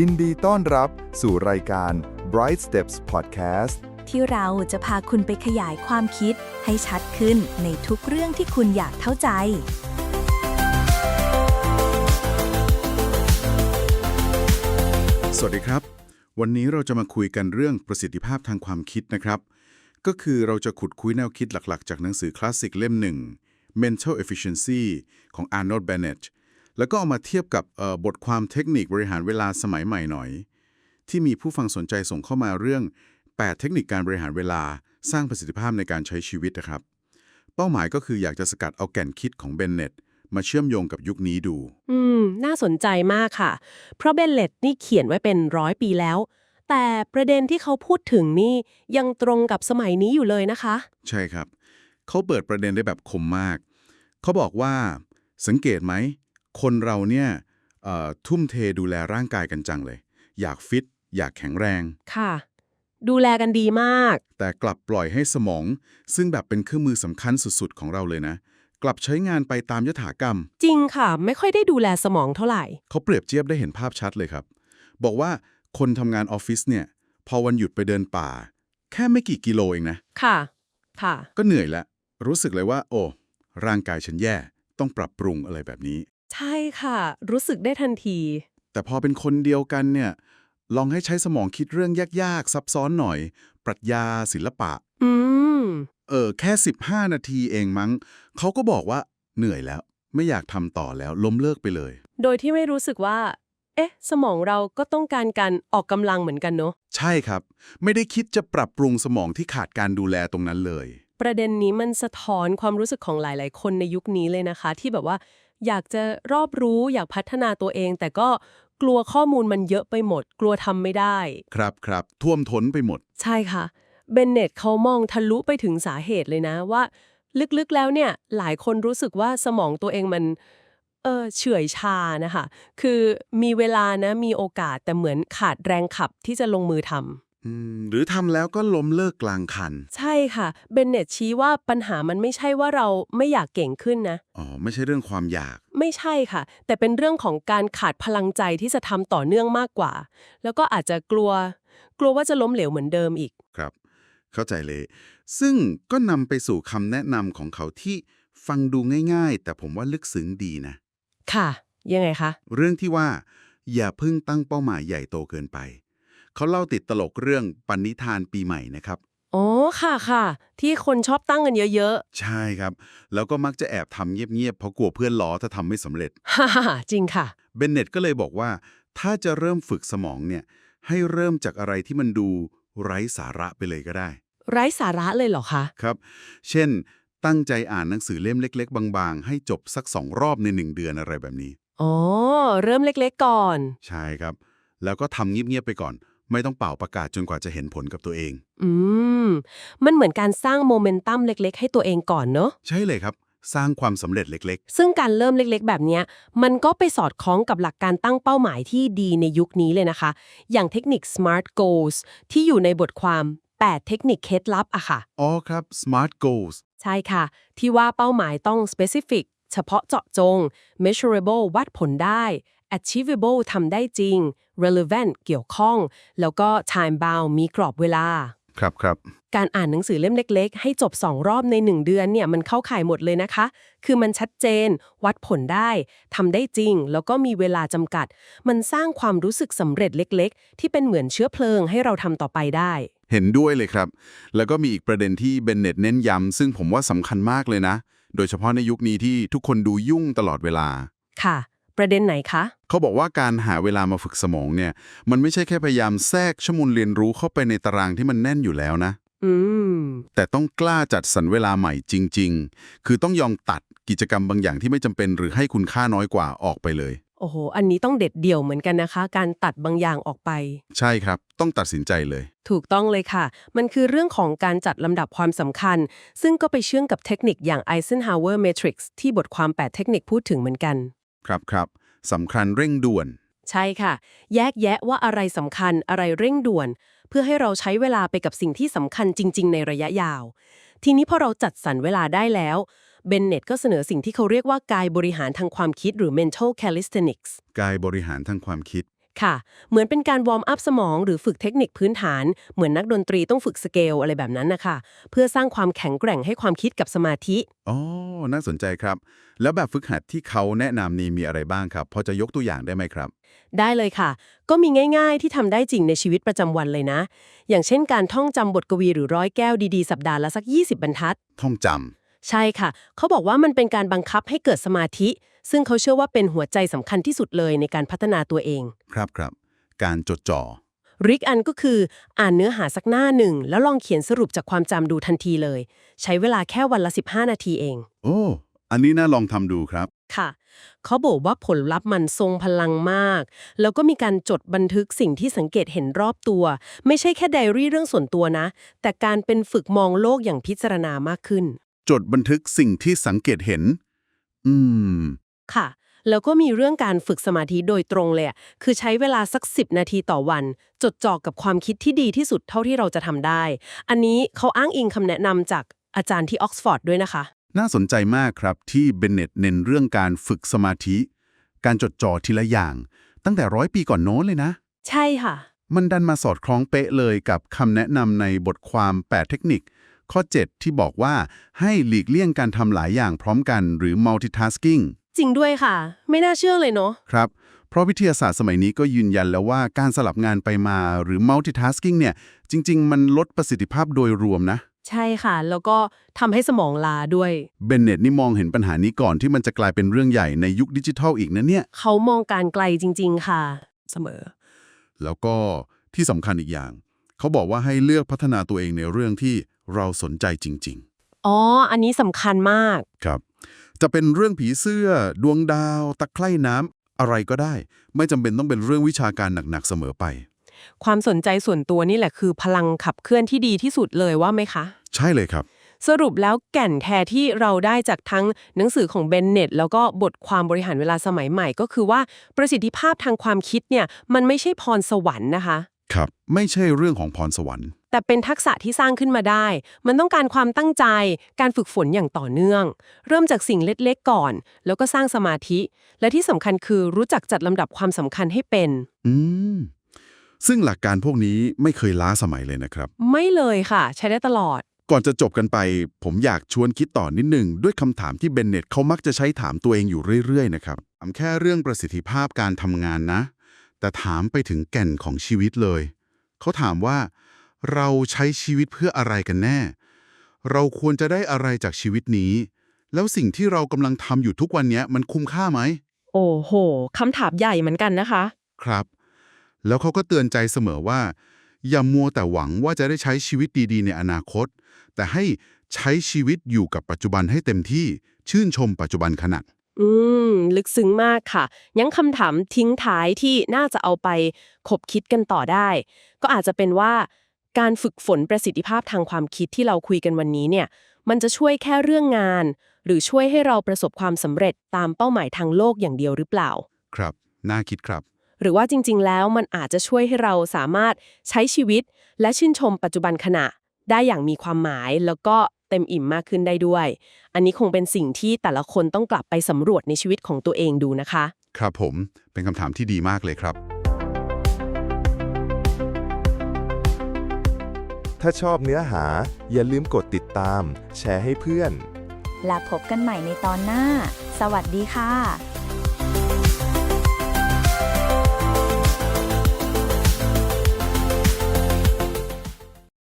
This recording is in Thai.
ยินดีต้อนรับสู่รายการ Bright Steps Podcast ที่เราจะพาคุณไปขยายความคิดให้ชัดขึ้นในทุกเรื่องที่คุณอยากเข้าใจ สวัสดีครับ วันนี้เราจะมาคุยกันเรื่องประสิทธิภาพทางความคิดนะครับ ก็คือเราจะขุดคุยแนวคิดหลักๆ จากหนังสือคลาสสิกเล่มหนึ่ง Mental Efficiency ของ Arnold Bennett แล้วก็เอามาเทียบกับเอ่อบทความเทคนิคบริหารเวลาสมัยใหม่หน่อย ที่มีผู้ฟังสนใจส่งเข้ามาเรื่อง 8 เทคนิคการบริหารเวลาสร้างประสิทธิภาพในการใช้ชีวิตนะครับ เป้าหมายก็คืออยากจะสกัดเอาแก่นคิดของเบนเน็ตมาเชื่อมโยงกับยุคนี้ดู อืม น่าสนใจมากค่ะ เพราะเบนเลตนี่เขียนไว้เป็นร้อยปีแล้ว แต่ประเด็นที่เขาพูดถึงนี่ยังตรงกับสมัยนี้อยู่เลยนะคะ ใช่ครับ เขาเปิดประเด็นได้แบบคมมาก เขาบอกว่า สังเกตไหม คนเราเนี่ยเอ่อทุ่มเทดูแลร่างกายกันจังเลย อยากฟิต อยากแข็งแรง ค่ะ ดูแลกันดีมาก แต่กลับปล่อยให้สมอง ซึ่งแบบเป็นเครื่องมือสำคัญสุดๆ ของเราเลยนะ กลับใช้งานไปตามยถากรรม จริงค่ะ ไม่ค่อยได้ดูแลสมองเท่าไหร่ เขาเปรียบเทียบได้เห็นภาพชัดเลยครับ บอกว่าคนทำงานออฟฟิศเนี่ย พอวันหยุดไปเดินป่า แค่ไม่กี่กิโลเองนะ ค่ะ ค่ะ ก็เหนื่อยแล้วรู้สึกเลยว่า โอ้ ร่างกายฉันแย่ ต้องปรับปรุงอะไรแบบนี้ ใช่ค่ะ รู้สึกได้ทันที แต่พอเป็นคนเดียวกันเนี่ย ลองให้ใช้สมองคิดเรื่องยากๆ ซับซ้อนหน่อย ปรัชญาศิลปะ อืม เออ แค่ 15 นาทีเองมั้ง เขาก็บอกว่าเหนื่อยแล้ว ไม่อยากทำต่อแล้ว ล้มเลิกไปเลย โดยที่ไม่รู้สึกว่า เอ๊ะ สมองเราก็ต้องการการออกกำลังเหมือนกันเนอะใช่ครับ ไม่ได้คิดจะปรับปรุงสมองที่ขาดการดูแลตรงนั้นเลย ประเด็นนี้มันสะท้อนความรู้สึกของหลาย ๆ คนในยุคนี้เลยนะคะ ที่แบบว่า อยากจะรอบรู้อยากพัฒนาตัวเอง แต่ก็กลัวข้อมูลมันเยอะไปหมด กลัวทำไม่ได้ ครับครับท่วมท้นไปหมด ใช่ค่ะ เบนเน็ตเขามองทะลุไปถึงสาเหตุเลยนะว่า ลึกๆแล้วเนี่ยหลายคนรู้สึกว่าสมองตัวเองมันเออเฉื่อยชานะคะ คือมีเวลานะมีโอกาสแต่เหมือนขาดแรงขับที่จะลงมือทำอืม หรือทำแล้วก็ล้มเลิกกลางคัน ใช่ค่ะ เบนเน็ตชี้ว่าปัญหามันไม่ใช่ว่าเราไม่อยากเก่งขึ้นนะ อ๋อ ไม่ใช่เรื่องความอยาก ไม่ใช่ค่ะ แต่เป็นเรื่องของการขาดพลังใจที่จะทำต่อเนื่องมากกว่า แล้วก็อาจจะกลัว กลัวว่าจะล้มเหลวเหมือนเดิมอีก ครับ เข้าใจเลย ซึ่งก็นำไปสู่คำแนะนำของเขาที่ฟังดูง่าย ๆ แต่ผมว่าลึกซึ้งดีนะ ค่ะ ยังไงคะ เรื่องที่ว่า อย่าเพิ่งตั้งเป้าหมายใหญ่โตเกินไป เขาเล่าติดตลกเรื่องปณิธานปีใหม่นะครับ อ๋อค่ะค่ะ ที่คนชอบตั้งกันเยอะใช่ครับ แล้วก็มักจะแอบทำเงียบๆเพราะกลัวเพื่อนล้อถ้าทำไม่สำเร็จๆฮ่าฮ่าจริงค่ะ เบนเน็ตก็เลยบอกว่า ถ้าจะเริ่มฝึกสมองเนี่ย ให้เริ่มจากอะไรที่มันดูไร้สาระไปเลยก็ได้ ไร้สาระเลยเหรอคะ ครับ เช่น ตั้งใจอ่านหนังสือเล่มเล็ก ๆ บางๆ ให้จบสักสองรอบในหนึ่งเดือนอะไรแบบนี้ อ๋อ เริ่มเล็กๆก่อน ใช่ครับ แล้วก็ทำเงียบๆไปก่อน ไม่ต้องเป่าประกาศจนกว่าจะเห็นผลกับตัวเอง อืม มันเหมือนการสร้างโมเมนตัมเล็ก ๆ ให้ตัวเองก่อนเนอะ ใช่เลยครับ สร้างความสำเร็จเล็ก ซึ่งการเริ่มเล็กๆ แบบเนี้ย มันก็ไปสอดคล้องกับหลักการตั้งเป้าหมายที่ดีในยุคนี้เลยนะคะ อย่างเทคนิค SMART Goals ที่อยู่ในบทความ 8 เทคนิคเคล็ดลับอะค่ะ ๆ อ๋อครับ smart goals ใช่ค่ะ ที่ว่าเป้าหมายต้อง specific เฉพาะเจาะจง measurable วัดผลได้ achievable ทำได้จริง relevant เกี่ยวข้อง แล้วก็ time bound มีกรอบเวลา ครับครับการอ่านหนังสือเล่มเล็ก ๆ ให้จบ 2 รอบใน 1 เดือนเนี่ยมันเข้าข่ายหมดเลยนะคะ คือมันชัดเจน วัดผลได้ทำได้จริง แล้วก็มีเวลาจำกัด มันสร้างความรู้สึกสำเร็จเล็ก ๆ ที่เป็นเหมือนเชื้อเพลิงให้เราทำต่อไปได้ เห็นด้วยเลยครับ แล้วก็มีอีกประเด็นที่เบนเน็ตเน้นย้ำซึ่งผมว่าสำคัญมากเลยนะ โดยเฉพาะในยุคนี้ที่ทุกคนดูยุ่งตลอดเวลา ค่ะ ประเด็นไหนคะ เขาบอกว่าการหาเวลามาฝึกสมองเนี่ย มันไม่ใช่แค่พยายามแทรกชั่วโมงเรียนรู้เข้าไปในตารางที่มันแน่นอยู่แล้วนะ อืม แต่ต้องกล้าจัดสรรเวลาใหม่จริง ๆ คือต้องยอมตัดกิจกรรมบางอย่างที่ไม่จำเป็นหรือให้คุณค่าน้อยกว่าออกไปเลย โอ้โห อันนี้ต้องเด็ดเดี่ยวเหมือนกันนะคะ การตัดบางอย่างออกไป ใช่ครับ ต้องตัดสินใจเลย ถูกต้องเลยค่ะ มันคือเรื่องของการจัดลำดับความสำคัญ ซึ่งก็ไปเชื่อมกับเทคนิคอย่าง Eisenhower Matrix ที่บทความ 8 เทคนิคพูดถึงเหมือนกัน ครับครับสำคัญเร่งด่วน ใช่ค่ะ แยกแยะว่าอะไรสำคัญอะไรเร่งด่วน เพื่อให้เราใช้เวลาไปกับสิ่งที่สำคัญจริง ๆ ในระยะยาว ทีนี้พอเราจัดสรรเวลาได้แล้วเบนเน็ตก็เสนอสิ่งที่เขาเรียกว่ากายบริหารทางความคิดหรือ mental calisthenics กายบริหารทางความคิด ค่ะ เหมือนเป็นการวอร์มอัพสมองหรือฝึกเทคนิคพื้นฐาน เหมือนนักดนตรีต้องฝึกสเกลอะไรแบบนั้นนะคะ เพื่อสร้างความแข็งแกร่งให้ความคิดกับสมาธิ อ๋อ น่าสนใจครับ แล้วแบบฝึกหัดที่เขาแนะนำนี้มีอะไรบ้างครับ พอจะยกตัวอย่างได้ไหมครับ ได้เลยค่ะ ก็มีง่าย ๆ ที่ทำได้จริงในชีวิตประจำวันเลยนะ อย่างเช่นการท่องจำบทกวีหรือร้อยแก้วดีๆ สัปดาห์ละสัก 20 บรรทัด ท่องจ ใช่ค่ะ เขาบอกว่ามันเป็นการบังคับให้เกิดสมาธิ ซึ่งเขาเชื่อว่าเป็นหัวใจสำคัญที่สุดเลยในการพัฒนาตัวเองำครับครับ การจดจ่อ ริกอันก็คืออ่านเนื้อหาสักหน้าหนึ่ง แล้วลองเขียนสรุปจากความจำดูทันทีเลย ใช้เวลาแค่วันละ 15 นาทีเอง โอ้ อันนี้น่าลองทำดูครับ ค่ะ เขาบอกว่าผลลัพธ์มันทรงพลังมาก แล้วก็มีการจดบันทึกสิ่งที่สังเกตเห็นรอบตัว ไม่ใช่แค่ไดอารี่เรื่องส่วนตัวนะ แต่การเป็นฝึกมองโลกอย่างพิจารณามากขึ้น จดบันทึกสิ่งที่สังเกตเห็น อืม ค่ะ แล้วก็มีเรื่องการฝึกสมาธิโดยตรงเลยอะคือใช้เวลาสัก 10 นาทีต่อวัน จดจ่อกับความคิดที่ดีที่สุดเท่าที่เราจะทำได้ อันนี้เขาอ้างอิงคำแนะนำจากอาจารย์ที่ออกซฟอร์ดด้วยนะคะ น่าสนใจมากครับที่เบนเน็ตเน้นเรื่องการฝึกสมาธิ การจดจ่อทีละอย่าง ตั้งแต่ร้อยปีก่อนโน้นเลยนะ ใช่ค่ะ มันดันมาสอดคล้องเป๊ะเลยกับคำแนะนำในบทความ 8 เทคนิค ข้อ 7 ที่บอกว่าให้หลีกเลี่ยงการทำหลายอย่างพร้อมกันหรือ multitasking จริงด้วยค่ะ ไม่น่าเชื่อเลยเนาะครับ เพราะวิทยาศาสตร์สมัยนี้ก็ยืนยันแล้วว่าการสลับงานไปมาหรือ multitasking เนี่ย จริง ๆ มันลดประสิทธิภาพโดยรวมนะ ใช่ค่ะ แล้วก็ทำให้สมองลาด้วย เบนเน็ตนี่มองเห็นปัญหานี้ก่อนที่มันจะกลายเป็นเรื่องใหญ่ในยุคดิจิทัลอีกนะเนี่ย เขามองการไกลจริง ๆ ค่ะ เสมอ แล้วก็ที่สำคัญอีกอย่าง เขาบอกว่าให้เลือกพัฒนาตัวเองในเรื่องที่ เราสนใจจริงอ๋อ อันนี้สำคัญมากๆครับ จะเป็นเรื่องผีเสื้อ ดวงดาว ตะไคร่น้ำอะไรก็ได้ ไม่จำเป็นต้องเป็นเรื่องวิชาการหนักๆเสมอไป ความสนใจส่วนตัวนี่แหละคือพลังขับเคลื่อนที่ดีที่สุดเลยว่าไหมคะ ใช่เลยครับ สรุปแล้วแก่นแท้ที่เราได้จากทั้งหนังสือของเบนเน็ตแล้วก็บทความบริหารเวลาสมัยใหม่ก็คือว่าประสิทธิภาพทางความคิดเนี่ยมันไม่ใช่พรสวรรค์นะคะ ครับ ไม่ใช่เรื่องของพรสวรรค์ แต่เป็นทักษะที่สร้างขึ้นมาได้ มันต้องการความตั้งใจ การฝึกฝนอย่างต่อเนื่อง เริ่มจากสิ่งเล็กๆก่อน แล้วก็สร้างสมาธิ และที่สำคัญคือรู้จักจัดลำดับความสำคัญให้เป็น อืม ซึ่งหลักการพวกนี้ไม่เคยล้าสมัยเลยนะครับ ไม่เลยค่ะ ใช้ได้ตลอด ก่อนจะจบกันไป ผมอยากชวนคิดต่อนิดหนึ่งด้วยคำถามที่เบนเน็ตเขามักจะใช้ถามตัวเองอยู่เรื่อยๆนะครับถามแค่เรื่องประสิทธิภาพการทำงานนะ แต่ถามไปถึงแก่นของชีวิตเลย เขาถามว่า เราใช้ชีวิตเพื่ออะไรกันแน่ เราควรจะได้อะไรจากชีวิตนี้ แล้วสิ่งที่เรากำลังทำอยู่ทุกวันเนี้ยมันคุ้มค่าไหม โอ้โหคำถามใหญ่เหมือนกันนะคะ ครับ แล้วเขาก็เตือนใจเสมอว่า อย่ามัวแต่หวังว่าจะได้ใช้ชีวิตดีๆ ในอนาคต แต่ให้ใช้ชีวิตอยู่กับปัจจุบันให้เต็มที่ชื่นชมปัจจุบันขณะ อืม ลึกซึ้งมากค่ะ ยังคำถามทิ้งท้ายที่น่าจะเอาไปคบคิดกันต่อได้ ก็อาจจะเป็นว่าการฝึกฝนประสิทธิภาพทางความคิดที่เราคุยกันวันนี้เนี่ย มันจะช่วยแค่เรื่องงาน หรือช่วยให้เราประสบความสำเร็จตามเป้าหมายทางโลกอย่างเดียวหรือเปล่า ครับ น่าคิดครับ หรือว่าจริง ๆ แล้วมันอาจจะช่วยให้เราสามารถใช้ชีวิต และชื่นชมปัจจุบันขณะ ได้อย่างมีความหมายแล้วก็ เต็มอิ่มมากขึ้นได้ด้วย อันนี้คงเป็นสิ่งที่แต่ละคนต้องกลับไปสำรวจในชีวิตของตัวเองดูนะคะ ครับผมเป็นคำถามที่ดีมากเลยครับ ถ้าชอบเนื้อหา อย่าลืมกดติดตาม แชร์ให้เพื่อน และพบกันใหม่ในตอนหน้า สวัสดีค่ะ